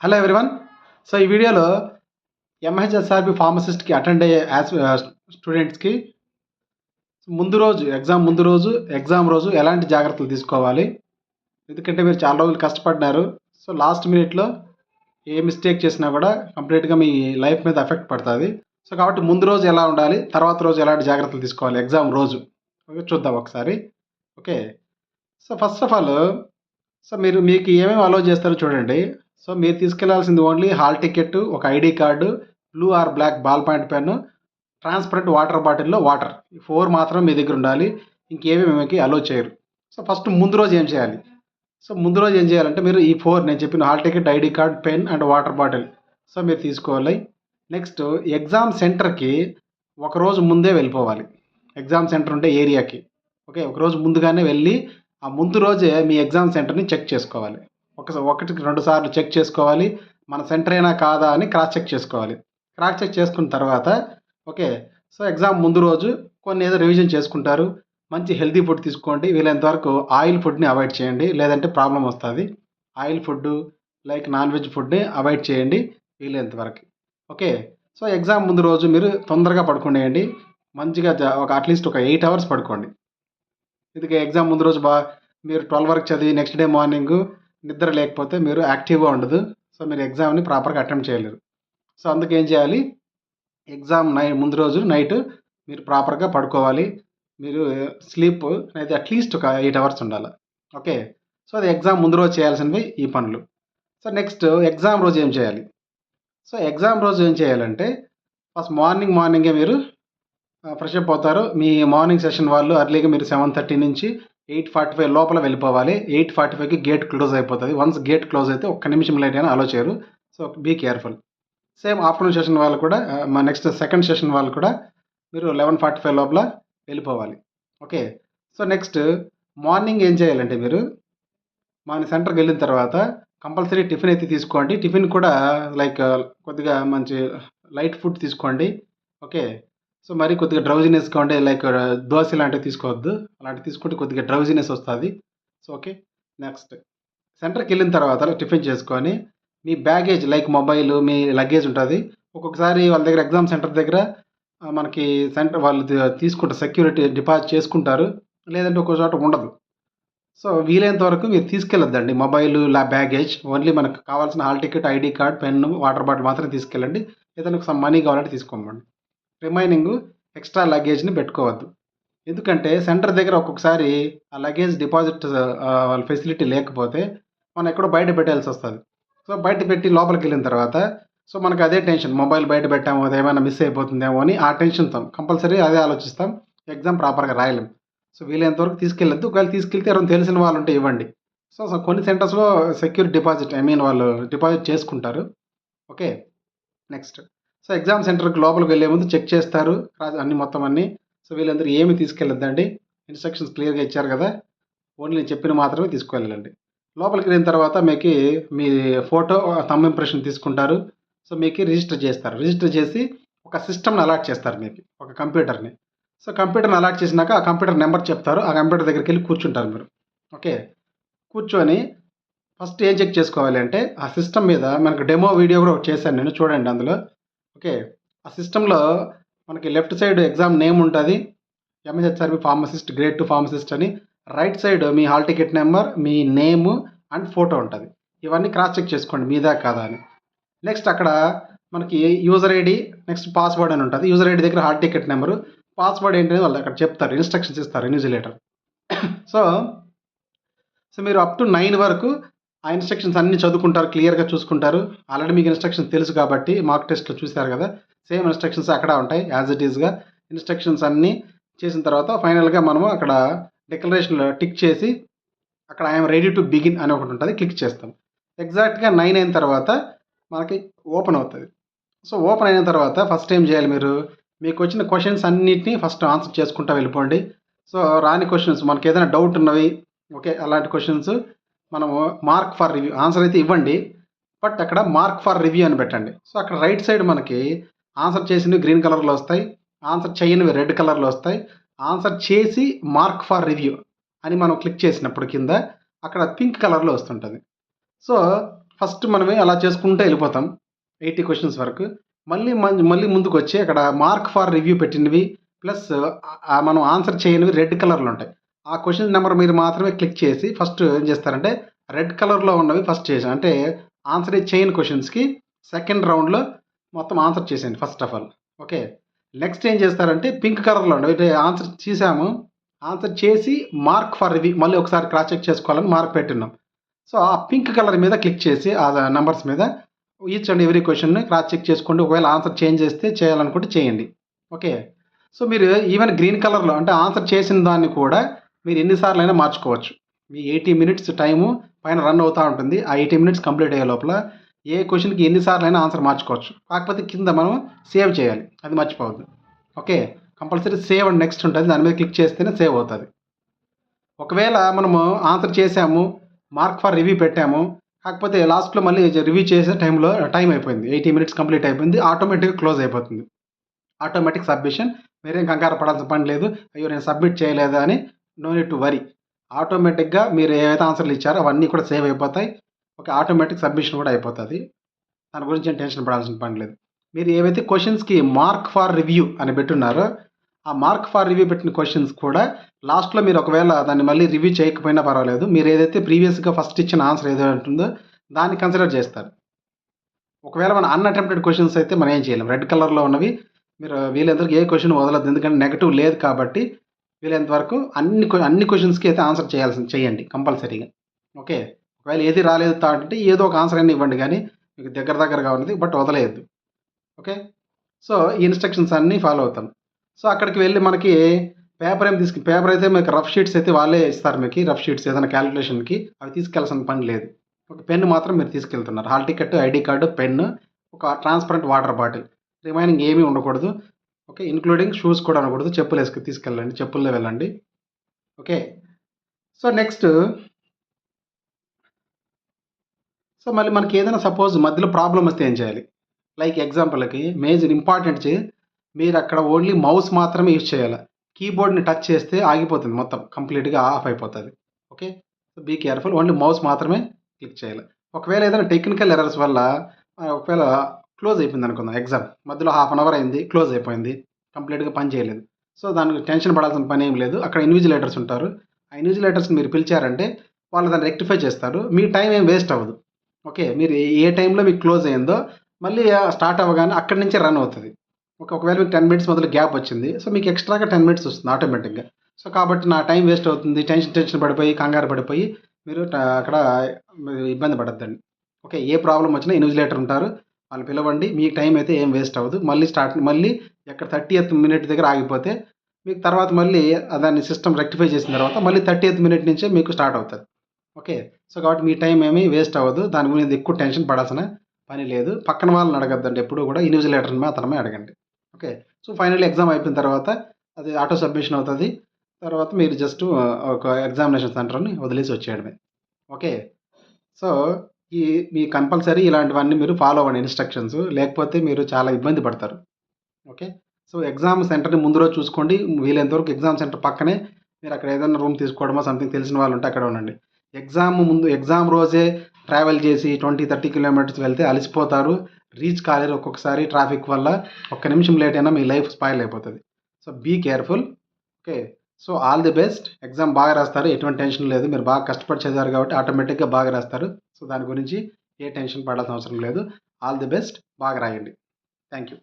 Hello everyone so ఈ వీడియోలో MHSRB ఫార్మసిస్ట్కి అటెండ్ అయ్యే యాజ్ స్టూడెంట్స్కి uh, ముందు రోజు ఎగ్జామ్ ముందు రోజు ఎగ్జామ్ రోజు ఎలాంటి జాగ్రత్తలు తీసుకోవాలి? ఎందుకంటే మీరు చాలా రోజులు కష్టపడినారు సో లాస్ట్ మినిట్లో ఏ మిస్టేక్ చేసినా కూడా కంప్లీట్గా మీ లైఫ్ మీద ఎఫెక్ట్ పడుతుంది. సో కాబట్టి ముందు రోజు ఎలా ఉండాలి? తర్వాత రోజు ఎలాంటి జాగ్రత్తలు తీసుకోవాలి? ఎగ్జామ్ రోజు. ఓకే చూద్దాం ఒకసారి. Okay. So first of all so మీరు మీకు ఏమేమి అలో చేస్తారో చూడండి. సో మీరు తీసుకెళ్ళాల్సింది ఓన్లీ హాల్ టికెట్ ఒక ID card blue or black ball point pen transparent water బాటిల్లో వాటర్ ఈ ఫోర్ మాత్రం మీ దగ్గర ఉండాలి. ఇంకేమీ మేమకి అలో చేయరు. సో ఫస్ట్ ముందు రోజు ఏం చేయాలి? సో ముందు రోజు ఏం చేయాలంటే మీరు ఈ ఫోర్ నేను చెప్పిన hall ticket ID card pen and water bottle so మీరు తీసుకోవాలి. నెక్స్ట్ ఎగ్జామ్ సెంటర్కి ఒక రోజు ముందే వెళ్ళిపోవాలి. ఎగ్జామ్ సెంటర్ ఉంటే ఏరియాకి ఓకే ఒక రోజు ముందుగానే వెళ్ళి ఆ ముందు రోజే మీ ఎగ్జామ్ సెంటర్ని చెక్ చేసుకోవాలి. ఒక ఒకటికి రెండు సార్లు చెక్ చేసుకోవాలి. మన సెంటర్ అయినా కాదా అని క్రాస్ చెక్ చేసుకోవాలి. క్రాస్ చెక్ చేసుకున్న తర్వాత ఓకే సో ఎగ్జామ్ ముందు రోజు కొన్ని ఏదో రివిజన్ చేసుకుంటారు. మంచి హెల్తీ ఫుడ్ తీసుకోండి. వీలైనంత వరకు ఆయిల్ ఫుడ్ని అవాయిడ్ చేయండి. లేదంటే ప్రాబ్లం వస్తుంది. Oil food like non veg ఫుడ్ని అవాయిడ్ చేయండి. వీలైనంత వరకు. ఓకే సో ఎగ్జామ్ ముందు రోజు మీరు తొందరగా పడుకునేయండి. మంచిగా ఒక అట్లీస్ట్ ఒక ఎయిట్ అవర్స్ పడుకోండి. ఇది ఎగ్జామ్ ముందు రోజు బా మీరు ట్వెల్వ్ వరకు చదివి నెక్స్ట్ డే మార్నింగ్ నిద్ర లేకపోతే మీరు యాక్టివ్గా ఉండదు. సో మీరు ఎగ్జామ్ని ప్రాపర్గా అటెంప్ట్ చేయలేరు. సో అందుకు ఏం చేయాలి? ఎగ్జామ్ నై ముందు రోజు నైట్ మీరు ప్రాపర్గా పడుకోవాలి. మీరు స్లీప్ అయితే అట్లీస్ట్ ఒక ఎయిట్ అవర్స్ ఉండాలి. ఓకే? సో అది ఎగ్జామ్ ముందు రోజు చేయాల్సినవి ఈ పనులు. సో నెక్స్ట్ ఎగ్జామ్ రోజు ఏం చేయాలి? సో ఎగ్జామ్ రోజు ఏం చేయాలంటే ఫస్ట్ మార్నింగ్ మార్నింగే మీరు ఫ్రెష్ అప్ అవుతారు. మీ మార్నింగ్ సెషన్ వాళ్ళు అర్లీగా మీరు సెవెన్ థర్టీ నుంచి ఎయిట్ ఫార్టీ ఫైవ్ లోపల వెళ్ళిపోవాలి. ఎయిట్ ఫార్టీ ఫైవ్కి గేట్ క్లోజ్ అయిపోతుంది. వన్స్ గేట్ క్లోజ్ అయితే ఒక్క నిమిషం లేట్ అయినా అలో చేయరు so be careful same afternoon session వాళ్ళు కూడా మా నెక్స్ట్ సెకండ్ సెషన్ వాళ్ళు కూడా మీరు లెవెన్ ఫార్టీ ఫైవ్ లోపల వెళ్ళిపోవాలి. ఓకే సో నెక్స్ట్ మార్నింగ్ ఏం చేయాలంటే మీరు మన సెంటర్కి వెళ్ళిన తర్వాత కంపల్సరీ టిఫిన్ అయితే తీసుకోండి. టిఫిన్ కూడా లైక్ కొద్దిగా మంచి లైట్ ఫుడ్ తీసుకోండి. ఓకే సో మరి కొద్దిగా డ్రౌజినెస్గా ఉండే లైక్ దోశ లాంటివి తీసుకోవద్దు. అలాంటివి తీసుకుంటే కొద్దిగా డ్రౌజినెస్ వస్తుంది. సో ఓకే నెక్స్ట్ సెంటర్కి వెళ్ళిన తర్వాత టిఫిన్ చేసుకొని మీ బ్యాగేజ్ లైక్ మొబైల్ మీ లగేజ్ ఉంటుంది. ఒక్కొక్కసారి వాళ్ళ దగ్గర ఎగ్జామ్ సెంటర్ దగ్గర మనకి సెంటర్ వాళ్ళు తీసుకుంటారు సెక్యూరిటీ డిపాజిట్ చేసుకుంటారు. లేదంటే ఒక్కో చోట ఉండదు. సో వీలైనంత వరకు మీరు తీసుకెళ్ళొద్దండి. మొబైల్ లా బ్యాగేజ్ ఓన్లీ మనకు కావాల్సిన hall ticket ID card pen water bottle మాత్రం తీసుకెళ్ళండి. ఏదైనా సమ్ మనీ కావాలంటే తీసుకోమండి రిమైనింగ్ ఎక్స్ట్రా లగేజ్ని పెట్టుకోవద్దు. ఎందుకంటే సెంటర్ దగ్గర ఒక్కొక్కసారి ఆ లగేజ్ డిపాజిట్ వాళ్ళ ఫెసిలిటీ లేకపోతే మనం ఎక్కడో బయట పెట్టాల్సి వస్తుంది. సో బయట పెట్టి లోపలికి వెళ్ళిన తర్వాత సో మనకు అదే టెన్షన్ మొబైల్ బయట పెట్టాము ఏమైనా మిస్ అయిపోతుందేమో అని ఆ టెన్షన్తో కంపల్సరీ అదే ఆలోచిస్తాం ఎగ్జామ్ ప్రాపర్గా రాయలేం. సో వీలైనంత వరకు తీసుకెళ్ళొద్దు ఒకవేళ తీసుకెళ్తే ఎవరైనా తెలిసిన వాళ్ళు ఉంటే ఇవ్వండి. సో సో కొన్ని సెంటర్స్లో సెక్యూర్ డిపాజిట్ ఐ మీన్ వాళ్ళు డిపాజిట్ చేసుకుంటారు. Okay next. సో ఎగ్జామ్ సెంటర్కి లోపలికి వెళ్ళే ముందు చెక్ చేస్తారు అన్ని మొత్తం అన్నీ. సో వీళ్ళందరూ ఏమి తీసుకెళ్ళొద్దండి? ఇన్స్ట్రక్షన్స్ క్లియర్గా ఇచ్చారు కదా ఓన్లీ నేను చెప్పిన మాత్రమే తీసుకెళ్ళండి లోపలికి వెళ్ళిన తర్వాత మీకు మీ ఫోటో తమ్ ఇంప్రెషన్ తీసుకుంటారు. సో మీకు రిజిస్టర్ చేస్తారు. రిజిస్టర్ చేసి ఒక సిస్టమ్ని అలాట్ చేస్తారు మీకు ఒక కంప్యూటర్ని. సో కంప్యూటర్ని అలాట్ చేసినాక ఆ కంప్యూటర్ నెంబర్ చెప్తారు ఆ కంప్యూటర్ దగ్గరికి వెళ్ళి కూర్చుంటారు మీరు. ఓకే? కూర్చొని ఫస్ట్ ఏం చెక్ చేసుకోవాలి అంటే ఆ సిస్టమ్ మీద మనకు డెమో వీడియో కూడా చేశాను నేను చూడండి అందులో. ఓకే. ఆ సిస్టంలో మనకి లెఫ్ట్ సైడ్ ఎగ్జామ్ నేమ్ ఉంటుంది. MSHRB pharmacist grade two pharmacist అని. రైట్ సైడ్ మీ హాల్ టికెట్ నెంబర్ మీ నేమ్ అండ్ ఫోటో ఉంటుంది. ఇవన్నీ క్రాస్ చెక్ చేసుకోండి మీదా కాదా అని. నెక్స్ట్ అక్కడ మనకి యూజర్ ఐడి నెక్స్ట్ పాస్వర్డ్ అని ఉంటుంది. యూజర్ ఐడి దగ్గర హాల్ టికెట్ నెంబరు. పాస్వర్డ్ ఏంటనేది వాళ్ళు అక్కడ చెప్తారు ఇన్స్ట్రక్షన్స్ ఇస్తారు ఇన్విజిలేటర్ సో సో మీరు అప్ టు నైన్ వరకు ఆ ఇన్స్ట్రక్షన్స్ అన్ని చదువుకుంటారు క్లియర్గా చూసుకుంటారు. ఆల్రెడీ మీకు ఇన్స్ట్రక్షన్స్ తెలుసు కాబట్టి మార్క్ టెస్ట్లో చూశారు కదా. సేమ్ ఇన్స్ట్రక్షన్స్ అక్కడ ఉంటాయి యాజ్ ఇట్ ఈస్గా ఇన్స్ట్రక్షన్స్ అన్నీ చేసిన తర్వాత ఫైనల్గా మనము అక్కడ డిక్లరేషన్లో టిక్ చేసి అక్కడ ఐఎమ్ రెడీ టు బిగిన్ అని ఒకటి ఉంటుంది క్లిక్ చేస్తాం. ఎగ్జాక్ట్గా నైన్ అయిన తర్వాత మనకి ఓపెన్ అవుతుంది. సో ఓపెన్ అయిన తర్వాత ఫస్ట్ ఏం చేయాలి మీరు? మీకు వచ్చిన క్వశ్చన్స్ అన్నిటినీ ఫస్ట్ ఆన్సర్ చేసుకుంటూ వెళ్ళిపోండి. సో రాని క్వశ్చన్స్ మనకి ఏదైనా డౌట్ ఉన్నవి ఓకే అలాంటి క్వశ్చన్స్ మనము మార్క్ ఫర్ రివ్యూ ఆన్సర్ అయితే ఇవ్వండి బట్ అక్కడ మార్క్ ఫర్ రివ్యూ అని పెట్టండి. సో అక్కడ రైట్ సైడ్ మనకి ఆన్సర్ చేసినవి గ్రీన్ కలర్లో వస్తాయి ఆన్సర్ చేయనివి రెడ్ కలర్లో వస్తాయి ఆన్సర్ చేసి మార్క్ ఫర్ రివ్యూ అని మనం క్లిక్ చేసినప్పుడు కింద అక్కడ పింక్ కలర్లో వస్తుంటుంది. సో ఫస్ట్ మనమే అలా చేసుకుంటూ వెళ్ళిపోతాం ఎయిటీ క్వశ్చన్స్ వరకు. మళ్ళీ మళ్ళీ ముందుకు వచ్చి అక్కడ మార్క్ ఫర్ రివ్యూ పెట్టినవి ప్లస్ మనం ఆన్సర్ చేయనివి రెడ్ కలర్లో ఉంటాయి. ఆ క్వశ్చన్ నెంబర్ మీరు మాత్రమే క్లిక్ చేసి ఫస్ట్ ఏం చేస్తారంటే రెడ్ కలర్లో ఉన్నవి ఫస్ట్ చేసాను అంటే ఆన్సర్ చేయని క్వశ్చన్స్కి సెకండ్ రౌండ్లో మొత్తం ఆన్సర్ చేసేయండి first of all okay next ఏం చేస్తారంటే పింక్ కలర్లో ఉండవు ఆన్సర్ చేసాము ఆన్సర్ చేసి మార్క్ ఫర్ రివ్యూ మళ్ళీ ఒకసారి క్రాస్ చెక్ చేసుకోవాలని మార్క్ పెట్టున్నాం. సో ఆ పింక్ కలర్ మీద క్లిక్ చేసి ఆ నెంబర్స్ మీద ఈచ్ అండ్ ఎవ్రీ క్వశ్చన్ని క్రాస్ చెక్ చేసుకోండి. ఒకవేళ ఆన్సర్ చేంజ్ చేస్తే చేయాలనుకుంటే చేయండి. ఓకే సో మీరు ఈవెన్ గ్రీన్ కలర్లో అంటే ఆన్సర్ చేసిన దాన్ని కూడా మీరు ఎన్నిసార్లు అయినా మార్చుకోవచ్చు. మీ ఎయిటీ మినిట్స్ టైము పైన రన్ అవుతూ ఉంటుంది. ఆ ఎయిటీ మినిట్స్ కంప్లీట్ అయ్యే లోపల ఏ క్వశ్చన్కి ఎన్నిసార్లు అయినా ఆన్సర్ మార్చుకోవచ్చు. కాకపోతే కింద మనం సేవ్ చేయాలి. అది మర్చిపోవద్దు. Okay? Compulsory save and next ఉంటుంది. దాని మీద క్లిక్ చేస్తేనే సేవ్ అవుతుంది. ఒకవేళ మనము ఆన్సర్ చేసాము మార్క్ ఫర్ రివ్యూ పెట్టాము కాకపోతే లాస్ట్లో మళ్ళీ రివ్యూ చేసే టైంలో టైం అయిపోయింది. ఎయిటీ మినిట్స్ కంప్లీట్ అయిపోయింది. ఆటోమేటిక్గా క్లోజ్ అయిపోతుంది. Automatic submission. మీరేం కంగారు పడాల్సిన పని లేదు. అయ్యో నేను సబ్మిట్ చేయలేదా అని నో నీడ్ టు వరీ. ఆటోమేటిక్గా మీరు ఏవైతే ఆన్సర్లు ఇచ్చారో అవన్నీ కూడా సేవ్ అయిపోతాయి. ఒక ఆటోమేటిక్ సబ్మిషన్ కూడా అయిపోతుంది. దాని గురించి నేను టెన్షన్ పడాల్సిన పని లేదు. మీరు ఏవైతే క్వశ్చన్స్కి మార్క్ ఫార్ రివ్యూ అని పెట్టున్నారో ఆ మార్క్ ఫార్ రివ్యూ పెట్టిన క్వశ్చన్స్ కూడా లాస్ట్లో మీరు ఒకవేళ దాన్ని మళ్ళీ రివ్యూ చేయకపోయినా పర్వాలేదు. మీరు ఏదైతే ప్రీవియస్గా ఫస్ట్ ఇచ్చిన ఆన్సర్ ఏదో ఉంటుందో దాన్ని కన్సిడర్ చేస్తారు. ఒకవేళ మన అన్అటెంప్టెడ్ క్వశ్చన్స్ అయితే మనం ఏం చేయలేం. రెడ్ కలర్లో ఉన్నవి మీరు వీళ్ళందరికీ ఏ క్వశ్చన్ వదలదు ఎందుకంటే నెగటివ్ లేదు కాబట్టి వీలైనంత వరకు అన్ని అన్ని క్వశ్చన్స్కి అయితే ఆన్సర్ చేయాల్సింది చేయండి కంపల్సరీగా. ఓకే? ఒకవేళ ఏది రాలేదు అంటే ఏదో ఒక ఆన్సర్ అయినా ఇవ్వండి కానీ మీకు దగ్గర దగ్గరగా ఉన్నది బట్ వదలేయద్దు. ఓకే? సో ఈ ఇన్స్ట్రక్షన్స్ అన్నీ ఫాలో అవుతాం. సో అక్కడికి వెళ్ళి మనకి పేపర్ ఏం తీసుకు పేపర్ అయితే మీకు రఫ్ షీట్స్ అయితే వాళ్ళే ఇస్తారు మీకు రఫ్ షీట్స్ ఏదైనా క్యాలిక్యులేషన్కి అవి తీసుకెళ్ళాల్సిన పని లేదు. ఒక పెన్ను మాత్రం మీరు తీసుకెళ్తున్నారు. Hall ticket ID card pen ఒక ట్రాన్స్పరెంట్ వాటర్ బాటిల్ రిమైనింగ్ ఏమీ ఉండకూడదు. ఓకే ఇంక్లూడింగ్ షూస్ కూడా అనకూడదు. చెప్పులు వేసుకు తీసుకెళ్ళండి. చెప్పుల్లో వెళ్ళండి. ఓకే. సో నెక్స్ట్ సో మళ్ళీ మనకి ఏదైనా సపోజ్ మధ్యలో ప్రాబ్లం వస్తే ఏం చేయాలి? లైక్ ఎగ్జాంపుల్కి మేజర్ ఇంపార్టెంట్ మీరు అక్కడ ఓన్లీ మౌస్ మాత్రమే యూజ్ చేయాలి. కీబోర్డ్ని టచ్ చేస్తే ఆగిపోతుంది మొత్తం. కంప్లీట్గా ఆఫ్ అయిపోతుంది. Okay? So be careful only mouse మాత్రమే క్లిక్ చేయాలి. ఒకవేళ ఏదైనా టెక్నికల్ ఎర్రర్స్ వల్ల ఒకవేళ క్లోజ్ అయిపోయింది అనుకుందాం ఎగ్జామ్. మధ్యలో హాఫ్ అన్ అవర్ అయింది క్లోజ్ అయిపోయింది. కంప్లీట్గా పని చేయలేదు. సో దానికి టెన్షన్ పడాల్సిన పని ఏం లేదు. అక్కడ ఇన్విజిలేటర్స్ ఉంటారు. ఆ ఇన్విజిలేటర్స్ని మీరు పిలిచారంటే వాళ్ళు దాన్ని రెక్టిఫై చేస్తారు. మీ టైం ఏం వేస్ట్ అవ్వదు. ఓకే మీరు ఏ టైంలో మీకు క్లోజ్ అయిందో మళ్ళీ స్టార్ట్ అవ్వగానే అక్కడి నుంచే రన్ అవుతుంది. ఒక ఒకవేళ మీకు టెన్ మినిట్స్ మొదలు గ్యాప్ వచ్చింది సో మీకు ఎక్స్ట్రాగా టెన్ మినిట్స్ వస్తుంది ఆటోమేటిక్గా. సో కాబట్టి నా టైం వేస్ట్ అవుతుంది టెన్షన్ టెన్షన్ పడిపోయి కంగారు పడిపోయి మీరు అక్కడ ఇబ్బంది పడద్దండి. ఓకే ఏ ప్రాబ్లం వచ్చినా ఇన్విజిలేటర్ ఉంటారు. వాళ్ళు పిలవండి మీ టైం అయితే ఏం వేస్ట్ అవ్వదు. మళ్ళీ స్టార్ట్ మళ్ళీ ఎక్కడ థర్టీ ఎయిత్ మినిట్ దగ్గర ఆగిపోతే మీకు తర్వాత మళ్ళీ దాన్ని సిస్టమ్ రెక్టిఫై చేసిన తర్వాత మళ్ళీ థర్టీ ఎయిత్ మినిట్ నుంచే మీకు స్టార్ట్ అవుతుంది. ఓకే సో కాబట్టి మీ టైం ఏమీ వేస్ట్ అవ్వదు. దాని గురించి ఎక్కువ టెన్షన్ పడాల్సిన పని లేదు. పక్కన వాళ్ళని అడగద్దండి. ఎప్పుడూ కూడా ఇన్విజిలేటర్ని మాత్రమే అడగండి. ఓకే సో ఫైనల్ ఎగ్జామ్ అయిపోయిన తర్వాత అది ఆటో సబ్మిషన్ అవుతుంది. తర్వాత మీరు జస్ట్ ఒక ఎగ్జామినేషన్ సెంటర్ని వదిలేసి వచ్చేయడమే. ఓకే సో ఈ మీ కంపల్సరీ ఇలాంటివన్నీ మీరు ఫాలో అవ్వండి ఇన్స్ట్రక్షన్స్. లేకపోతే మీరు చాలా ఇబ్బంది పడతారు. ఓకే? సో ఎగ్జామ్ సెంటర్ని ముందు రోజు చూసుకోండి. వీలైనంతవరకు ఎగ్జామ్ సెంటర్ పక్కనే మీరు అక్కడ ఏదైనా రూమ్ తీసుకోవడమో సంథింగ్ తెలిసిన వాళ్ళు ఉంటే అక్కడ ఉండండి. ఎగ్జామ్ ముందు ఎగ్జామ్ రోజే ట్రావెల్ చేసి ట్వంటీ థర్టీ కిలోమీటర్స్ వెళ్తే అలసిపోతారు. రీచ్ కాలేరు ఒక్కొక్కసారి ట్రాఫిక్ వల్ల ఒక్క నిమిషం లేట్ అయినా మీ లైఫ్ స్పాయిల్ అయిపోతుంది. So be careful. Okay? So all the best. Exam బాగా రాస్తారు. ఎటువంటి టెన్షన్ లేదు. మీరు బాగా కష్టపడి చదివారు కాబట్టి ఆటోమేటిక్గా బాగా రాస్తారు. సో దాని గురించి ఏ టెన్షన్ పడాల్సిన అవసరం లేదు. All the best. బాగా రాయండి. Thank you